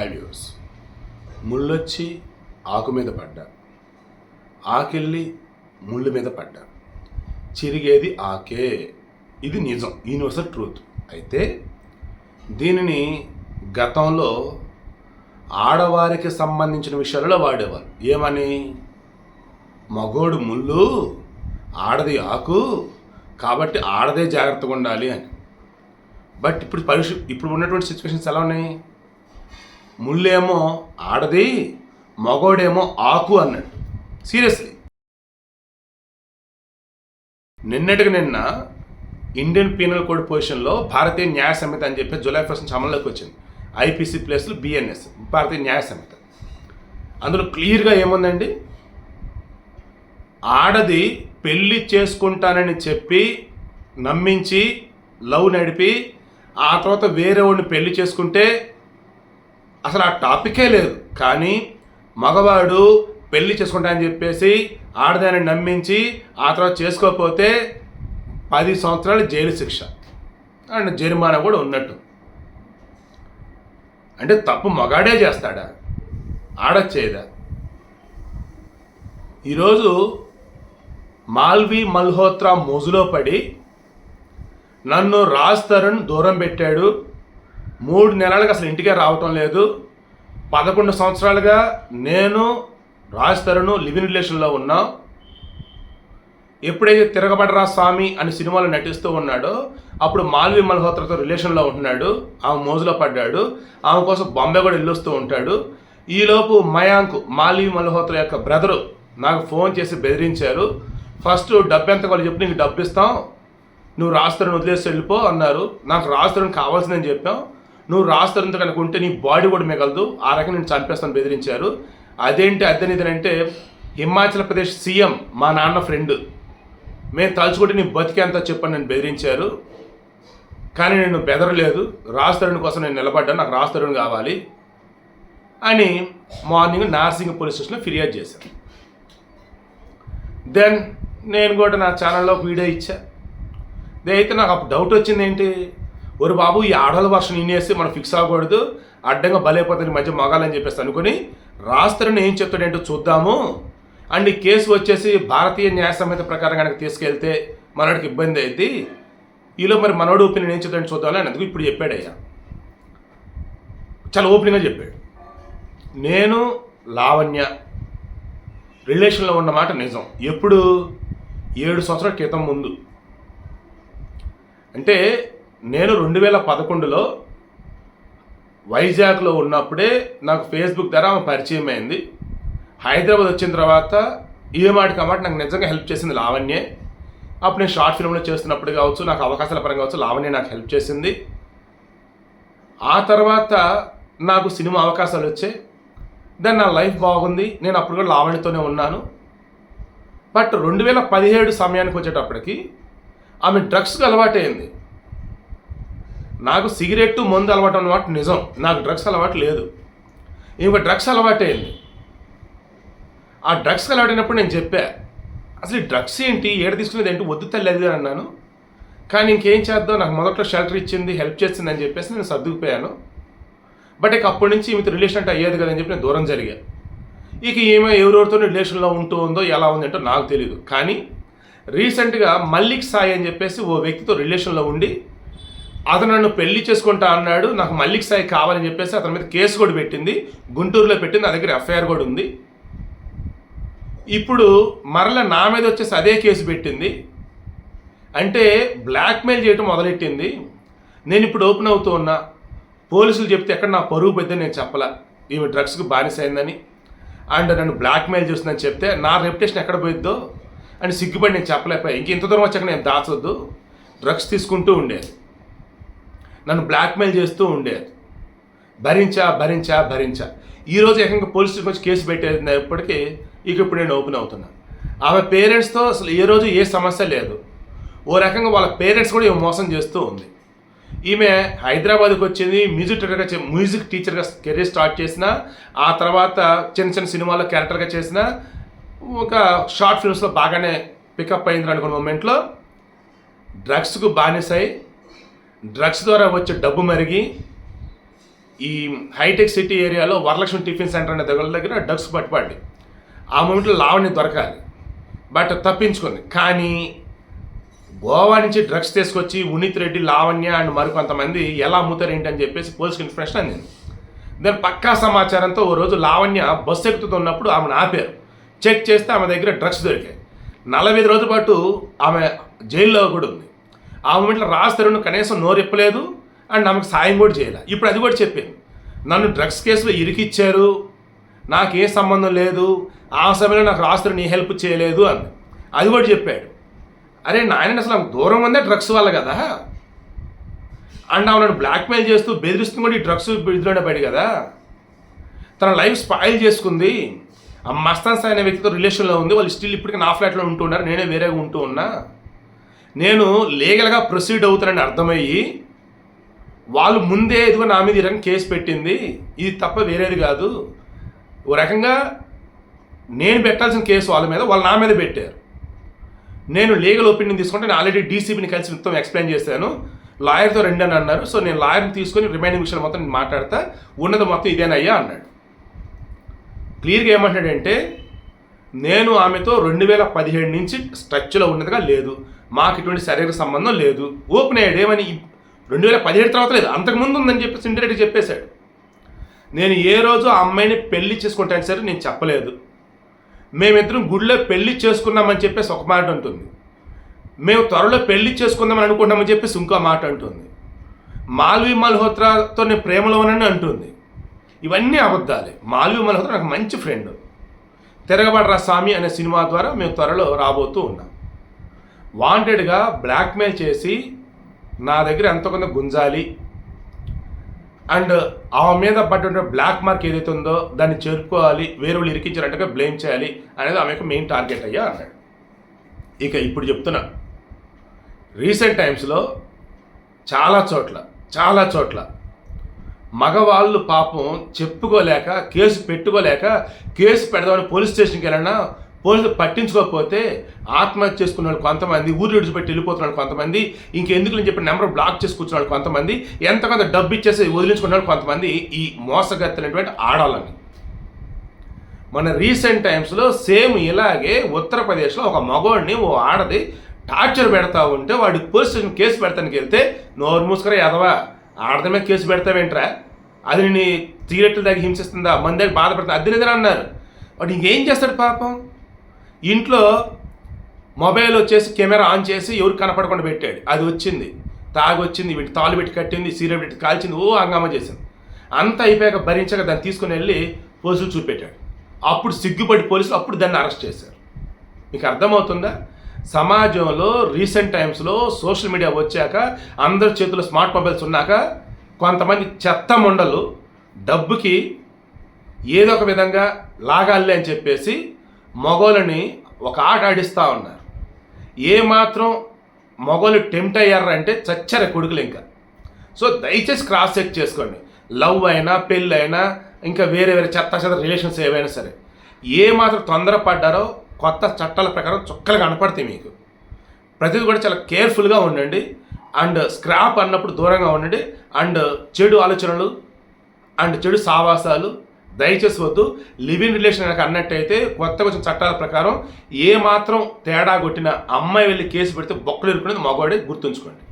High views ముళ్ళొచ్చి ఆకు మీద పడ్డా. ఆకెళ్ళి ముళ్ళు మీద పడ్డా. చిరిగేది ఆకే. ఇది నిజం. Universal truth. అయితే దీనిని గతంలో ఆడవారికి సంబంధించిన విషయాలలో వాడేవారు. ఏమని? మగోడు ముళ్ళు ఆడది ఆకు కాబట్టి ఆడదే జాగ్రత్తగా ఉండాలి అని. బట్ ఇప్పుడు పరిశు ఇప్పుడు ఉన్నటువంటి సిచ్యువేషన్స్ ఎలా ఉన్నాయి? ముళ్ళేమో ఆడది మగోడేమో ఆకు అన్నాడు సీరియస్లీ నిన్నటికి నిన్న ఇండియన్ పీనల్ కోడ్ పొజిషన్లో భారతీయ న్యాయ సమితి అని చెప్పి జూలై ఫస్ట్ నుంచి అమల్లోకి వచ్చింది. ఐపీసీ ప్లేస్లో బిఎన్ఎస్ భారతీయ న్యాయ సమితి. అందులో క్లియర్గా ఏముందండి? ఆడది పెళ్ళి చేసుకుంటానని చెప్పి నమ్మించి లవ్ నడిపి ఆ తర్వాత వేరే వాడిని పెళ్ళి చేసుకుంటే అసలు ఆ టాపికే లేదు. కానీ మగవాడు పెళ్ళి చేసుకుంటానని చెప్పేసి ఆడదాన్ని నమ్మించి ఆ తర్వాత చేసుకోకపోతే పది సంవత్సరాలు జైలు శిక్ష అండ్ జరిమానా కూడా ఉన్నట్టు. అంటే తప్పు మగాడే చేస్తాడా? ఆడచ్చేదా? ఈరోజు మాల్వి మల్హోత్రా మోజులో పడి నన్ను రాజ్ తరుణ్ దూరం పెట్టాడు. మూడు నెలలకు అసలు ఇంటికే రావటం లేదు. పదకొండు సంవత్సరాలుగా నేను రాజ్ తరుణ్ లివింగ్ రిలేషన్లో ఉన్నాం. ఎప్పుడైతే తిరగబడరా స్వామి అని సినిమాలో నటిస్తూ ఉన్నాడో అప్పుడు మాల్వి మల్హోత్రతో రిలేషన్లో ఉంటున్నాడు. ఆమె మోజులో పడ్డాడు. ఆమె కోసం బాంబే కూడా వెళ్ళొస్తూ ఉంటాడు. ఈలోపు మయాంక్ మాల్వి మల్హోత్రా యొక్క బ్రదరు నాకు ఫోన్ చేసి బెదిరించారు. ఫస్ట్ డబ్బు ఎంత కావాలి చెప్పి నీకు డబ్బు ఇస్తాం. నువ్వు రాస్తారని వదిలేసి వెళ్ళిపో అన్నారు. నాకు రాస్తారని కావాల్సిందని చెప్పాం. నువ్వు రాస్తారంతో కనుక ఉంటే నీ బాడీ కూడా మిగలదు. ఆ రకంగా నేను చంపేస్తాను బెదిరించారు. అదేంటి అద్దెనిదని హిమాచల్ ప్రదేశ్ సీఎం మా నాన్న ఫ్రెండ్ మేము తలుచుకుంటే నీ బతికేంత చెప్పని నేను బెదిరించారు. కానీ నేను బెదరలేదు. రాస్తరుని కోసం నేను నిలబడ్డాను. నాకు రాస్తరుని కావాలి అని మార్నింగ్ నార్సింగ్ పోలీస్ స్టేషన్లో ఫిర్యాదు చేశాను దెన్ నేను కూడా నా ఛానల్లో ఒక వీడియో ఇచ్చా. అయితే నాకు అప్పుడు డౌట్ వచ్చింది ఏంటి? ఒరు బాబు ఈ ఆడవాళ్ళ వర్షం ఇనేసి మనం ఫిక్స్ అవ్వకూడదు. అడ్డంగా బలైపోతుంది మధ్య మగాలని చెప్పేసి అనుకుని రాస్తారని ఏం చెప్తాడేంటో చూద్దాము. అండ్ ఈ కేసు వచ్చేసి భారతీయ న్యాయ సంహిత ప్రకారం కనుక తీసుకెళ్తే మనోడికి ఇబ్బంది అయింది ఈలో మరి మనోడు ఒపీనియన్ ఏం చెప్తాడని చూద్దామని అందుకు ఇప్పుడు చెప్పాడయ్యా. చాలా ఓపెన్గా చెప్పాడు. నేను లావణ్య రిలేషన్లో ఉన్న మాట నిజం. ఎప్పుడు? ఏడు సంవత్సరాల క్రితం ముందు. అంటే నేను రెండు వేల పదకొండులో వైజాగ్లో ఉన్నప్పుడే నాకు ఫేస్బుక్ ద్వారా ఆమె పరిచయం అయింది. హైదరాబాద్ వచ్చిన తర్వాత ఏ మాటకి మాట నాకు నిజంగా హెల్ప్ చేసింది లావణ్యే. అప్పుడు నేను షార్ట్ ఫిల్మ్లో చేస్తున్నప్పుడు కావచ్చు నాకు అవకాశాల పరంగా కావచ్చు లావణ్య నాకు హెల్ప్ చేసింది. ఆ తర్వాత నాకు సినిమా అవకాశాలు వచ్చాయి. దాని నా లైఫ్ బాగుంది. నేను అప్పుడు కూడా లావణ్యతోనే ఉన్నాను. బట్ రెండు వేల పదిహేడు సమయానికి వచ్చేటప్పటికి ఆమె డ్రగ్స్కి అలవాటైంది నాకు సిగరెట్టు మందు అలవాటు అన్నమాట నిజం. నాకు డ్రగ్స్ అలవాటు లేదు. ఇంక డ్రగ్స్ అలవాటైంది ఆ డ్రగ్స్ అలవాటైనప్పుడు నేను చెప్పా అసలు ఈ డ్రగ్స్ ఏంటి? ఏడ తీసుకునేది ఏంటి? వద్దు తల్లి అన్నాను. కానీ ఇంకేం చేద్దాం? నాకు మొదట్లో షెల్టర్ ఇచ్చింది హెల్ప్ చేసింది అని చెప్పేసి నేను సర్దుకుపోయాను. బట్ ఇక అప్పటి నుంచి ఈమెతో రిలేషన్ అంటే అయ్యేది కదని చెప్పి నేను దూరం జరిగా. ఇక ఈమె ఎవరెవరితో రిలేషన్లో ఉంటూ ఉందో ఎలా ఉందంటో నాకు తెలియదు కానీ రీసెంట్గా మల్లిక్ సాయి అని చెప్పేసి ఓ వ్యక్తితో రిలేషన్లో ఉండి అతను నన్ను పెళ్ళి చేసుకుంటా అన్నాడు నాకు మల్లిక్ సాయి కావాలని చెప్పేసి అతని మీద కేసు కూడా పెట్టింది గుంటూరులో పెట్టింది నా దగ్గర ఎఫ్ఐఆర్ కూడా ఉంది. ఇప్పుడు మరల నా మీద వచ్చేసి అదే కేసు పెట్టింది. అంటే బ్లాక్మెయిల్ చేయటం మొదలెట్టింది. నేను ఇప్పుడు ఓపెన్ అవుతూ ఉన్నా పోలీసులు చెప్తే ఎక్కడ నా పరుగు పెద్ద నేను చెప్పలా. ఈమె డ్రగ్స్కి బానిస అయిందని. అండ్ నన్ను బ్లాక్మెయిల్ చేస్తుందని చెప్తే నా రెప్యుటేషన్ ఎక్కడ పోయిద్దో అని సిగ్గుపడి నేను చెప్పలేకపోయా. ఇంక ఇంత దూరం వచ్చాక నేను దాచొద్దు. డ్రగ్స్ తీసుకుంటూ ఉండేది. నన్ను బ్లాక్మెయిల్ చేస్తూ ఉండేది. భరించా భరించా భరించా. ఈరోజు ఏకంగా పోలీస్ స్టేషన్ వచ్చి కేసు పెట్టేటప్పటికీ ఇక ఇప్పుడు నేను ఓపెన్ అవుతున్నాను ఆమె పేరెంట్స్తో అసలు ఏ రోజు ఏ సమస్య లేదు. ఓ రకంగా వాళ్ళ పేరెంట్స్ కూడా ఈమె మోసం చేస్తూ ఉంది. ఈమె హైదరాబాద్కి వచ్చింది మ్యూజిక్ టీచర్గా మ్యూజిక్ టీచర్గా కెరీర్ స్టార్ట్ చేసిన ఆ తర్వాత చిన్న చిన్న సినిమాల్లో క్యారెక్టర్గా చేసిన ఒక షార్ట్ ఫిల్మ్స్లో బాగానే పికప్ అయింది అనుకున్న మూమెంట్లో డ్రగ్స్కు బానిసై డ్రగ్స్ ద్వారా వచ్చే డబ్బు మరిగి ఈ హైటెక్ సిటీ ఏరియాలో వరలక్ష్మి టిఫిన్ సెంటర్ అనే దగ్గర దగ్గర డ్రగ్స్ పట్టుబడి. ఆ మూమెంట్లో లావణ్య దొరకాలి. బట్ తప్పించుకుంది కానీ గోవా నుంచి డ్రగ్స్ తీసుకొచ్చి ఉనీత్ రెడ్డి లావణ్య అండ్ మరికొంతమంది ఎలా అమ్ముతారు ఏంటి అని చెప్పేసి పోలీస్కి ఇన్ఫర్మేషన్ అందింది. దాని పక్కా సమాచారంతో ఓ రోజు లావణ్య బస్సు ఎక్కుతున్నప్పుడు ఆమెను ఆపారు. చెక్ చేస్తే ఆమె దగ్గర డ్రగ్స్ దొరికాయి. నలభై ఐదు రోజుల పాటు ఆమె జైల్లో కూడా ఉంది. ఆ మూమెంట్లో రాస్తారు కనీసం నోరు ఇప్పలేదు అండ్ ఆమెకు సాయం కూడా చేయలే. ఇప్పుడు అది కూడా చెప్పాను నన్ను డ్రగ్స్ కేసులో ఇరికిచ్చారు నాకు ఏ సంబంధం లేదు ఆ సమయంలో నాకు రాస్తారు నీ హెల్ప్ చేయలేదు అని అది కూడా చెప్పాడు. అరే నాయన అసలు దూరం ఉందే డ్రగ్స్ వల్ల కదా? అండ్ ఆమెను బ్లాక్మెయిల్ చేస్తూ బెదిరిస్తూ కూడా ఈ డ్రగ్స్ బెదిరిలోనే కదా? తన లైఫ్ స్పాయిల్ చేసుకుంది. ఆ మస్తాన్ సాయి అనే వ్యక్తితో రిలేషన్లో ఉంది. వాళ్ళు స్టిల్ ఇప్పటికీ నా ఫ్లాట్లో ఉంటూ ఉన్నారు నేనే వేరేగా ఉంటూ ఉన్నా. నేను లీగల్గా ప్రొసీడ్ అవుతానని అర్థమయ్యి వాళ్ళు ముందే ఇదిగో నా మీద ఈ కేసు పెట్టింది ఇది తప్ప వేరేది కాదు. ఓ రకంగా నేను పెట్టాల్సిన కేసు వాళ్ళ మీద వాళ్ళు నా మీద పెట్టారు. నేను లీగల్ ఒపీనియన్ తీసుకుంటే నేను ఆల్రెడీ డీసీపీని కలిసి మొత్తం ఎక్స్ప్లెయిన్ చేశాను. లాయర్తో రెండు అని అన్నారు. సో నేను లాయర్ని తీసుకొని రిమైనింగ్ విషయాలు మొత్తం నేను మాట్లాడతా. ఉన్నది మొత్తం ఇదేనయ్యా అన్నాడు. క్లియర్గా ఏమంటాడంటే నేను ఆమెతో రెండు వేల పదిహేడు నుంచి స్ట్రెచ్లో ఉన్నదిగా లేదు. మాకు ఇటువంటి శరీర సంబంధం లేదు. ఓపెన్ అయ్యాడు. ఏమని? రెండు వేల పదిహేడు తర్వాత లేదు. అంతకుముందు ఉందని చెప్పేసి ఇండైరెక్ట్ చెప్పేశాడు. నేను ఏ రోజు ఆ అమ్మాయిని పెళ్ళి చేసుకుంటాను సరే? నేను చెప్పలేదు. మేమిద్దరం గుడిలో పెళ్ళి చేసుకున్నామని చెప్పేసి ఒక మాట ఉంటుంది మేము త్వరలో పెళ్ళి చేసుకుందామని అనుకుంటామని చెప్పేసి ఇంకో మాట అంటుంది. మాల్వి మల్హోత్రాతో నేను ప్రేమలో ఉన్నానని అంటుంది. ఇవన్నీ అబద్ధాలే. మాల్వి మల్హోత్రా నాకు మంచి ఫ్రెండ్. తిరగబడరా స్వామి అనే సినిమా ద్వారా మేము త్వరలో రాబోతూ ఉన్నాం. వాంటెడ్గా బ్లాక్మెయిల్ చేసి నా దగ్గర ఎంతో కొంత గుంజాలి. అండ్ ఆమె మీద పడ్డ బ్లాక్ మార్క్ ఏదైతే ఉందో దాన్ని చేరుకోవాలి వేరే వాళ్ళు ఇరికించారంటే బ్లేమ్ చేయాలి అనేది ఆమె యొక్క మెయిన్ టార్గెట్ అయ్యా అన్నాడు. ఇక ఇప్పుడు చెప్తున్నా. రీసెంట్ టైమ్స్లో చాలా చోట్ల చాలా చోట్ల మగవాళ్ళు పాపం చెప్పుకోలేక కేసు పెట్టుకోలేక కేసు పెడదామని పోలీస్ స్టేషన్కి వెళ్ళినా పోలీసులు పట్టించుకోకపోతే ఆత్మహత్య చేసుకున్న వాళ్ళు కొంతమంది ఊరు విడిచిపెట్టి వెళ్ళిపోతున్నాడు కొంతమంది ఇంకెందుకు అని చెప్పి నెంబర్ బ్లాక్ చేసి కూర్చున్నాడు కొంతమంది ఎంత కొంత డబ్బు ఇచ్చేసి వదిలించుకున్నాడు కొంతమంది ఈ మోసగత్తైనటువంటి ఆడాలని మన రీసెంట్ టైమ్స్లో సేమ్ ఇలాగే ఉత్తరప్రదేశ్లో ఒక మగోడిని ఓ ఆడది టార్చర్ పెడతా ఉంటే వాడి పోలీస్ స్టేషన్ కేసు పెడతానికి వెళ్తే నోరు మూసుకరా ఎదవా ఆడదమే మీద కేసు పెడతావేంట్రా? అది నీ సిగరెట్లు దగ్గర హింసిస్తుందా? మన దగ్గర బాధపడుతుంది అద్దెనిదని అన్నారు. వాడు ఇంకేం చేస్తాడు పాపం? ఇంట్లో మొబైల్ వచ్చేసి కెమెరా ఆన్ చేసి ఎవరు కనపడకుండా పెట్టాడు. అది వచ్చింది. తాగి వచ్చింది వీటి తాలు పెట్టి కట్టింది సీరియల్ పెట్టి కాల్చింది ఓ హంగామా చేసింది. అంతా అయిపోయాక భరించక దాన్ని తీసుకుని వెళ్ళి పోలీసులు చూపెట్టాడు. అప్పుడు సిగ్గుపడి పోలీసులు అప్పుడు దాన్ని అరెస్ట్ చేశారు. మీకు అర్థమవుతుందా? సమాజంలో రీసెంట్ టైమ్స్లో సోషల్ మీడియా వచ్చాక అందరి చేతుల్లో స్మార్ట్ మొబైల్స్ ఉన్నాక కొంతమంది చెత్త మొండలు డబ్బుకి ఏదో ఒక విధంగా లాగాలి అని చెప్పేసి మగోళ్ళని ఒక ఆట ఆడిస్తూ ఉన్నారు. ఏ మాత్రం మగోళ్ళు టెంప్ట్ అయ్యారంటే చచ్చర కొడుకులు ఇంకా. సో దయచేసి క్రాస్ చెక్ చేసుకోండి. లవ్ అయినా పెళ్ళి అయినా ఇంకా వేరే వేరే చెత్త చెత్త రిలేషన్స్ ఏవైనా సరే ఏ మాత్రం తొందరపడ్డారో కొత్త చట్టాల ప్రకారం చుక్కలు కనపడతాయి మీకు. ప్రతిదీ కూడా చాలా కేర్ఫుల్గా ఉండండి. అండ్ స్క్రాప్ అన్నప్పుడు దూరంగా ఉండండి. అండ్ చెడు ఆలోచనలు అండ్ చెడు సావాసాలు దయచేసి వద్దు. లివింగ్ రిలేషన్ కనుక అన్నట్టయితే కొత్త వచ్చిన చట్టాల ప్రకారం ఏ మాత్రం తేడా కొట్టిన అమ్మాయి వెళ్ళి కేసు పెడితే బొక్కలు ఇరుకునేది మగవాడే గుర్తుంచుకోండి.